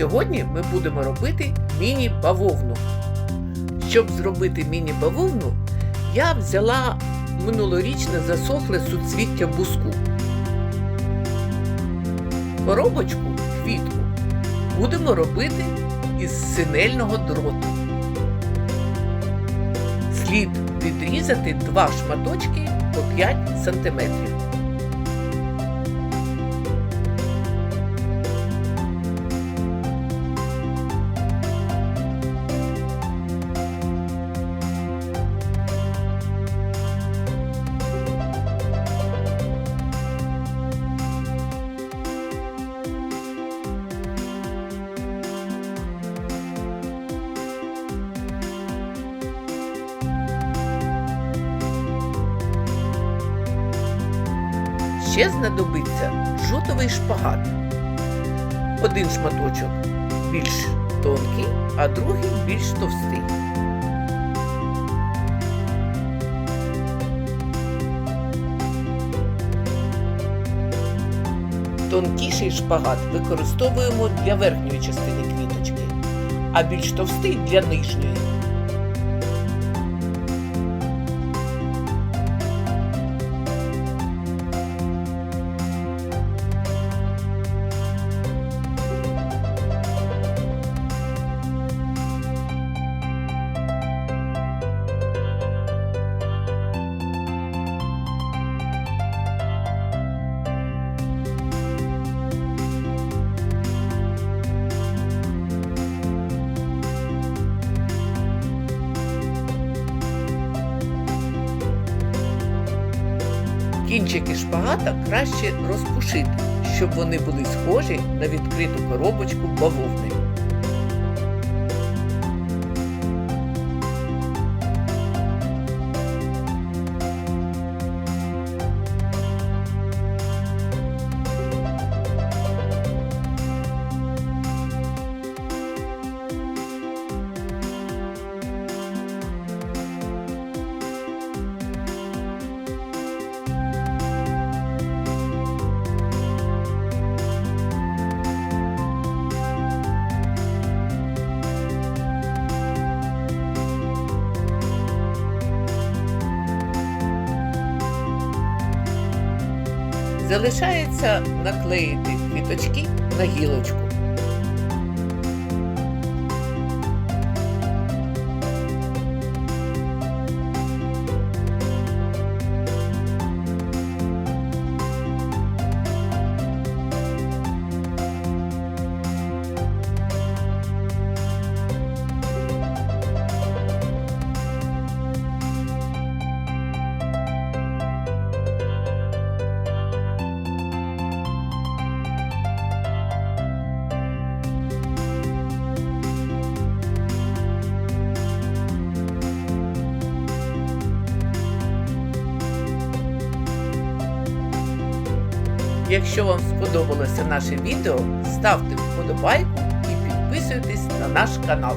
Сьогодні ми будемо робити міні-бавовну. Щоб зробити міні-бавовну, я взяла минулорічне засохле суцвіття буску. Коробочку квітку будемо робити із синельного дроту. Слід відрізати два шматочки по 5 см. Ще знадобиться жутовий шпагат. Один шматочок більш тонкий, а другий більш товстий. Тонкіший шпагат використовуємо для верхньої частини квіточки, а більш товстий для нижньої. Кінчики шпагата краще розпушити, щоб вони були схожі на відкриту коробочку бавовни. Залишається наклеїти квіточки на гілочку. Якщо вам сподобалося наше відео, ставте вподобайку і підписуйтесь на наш канал.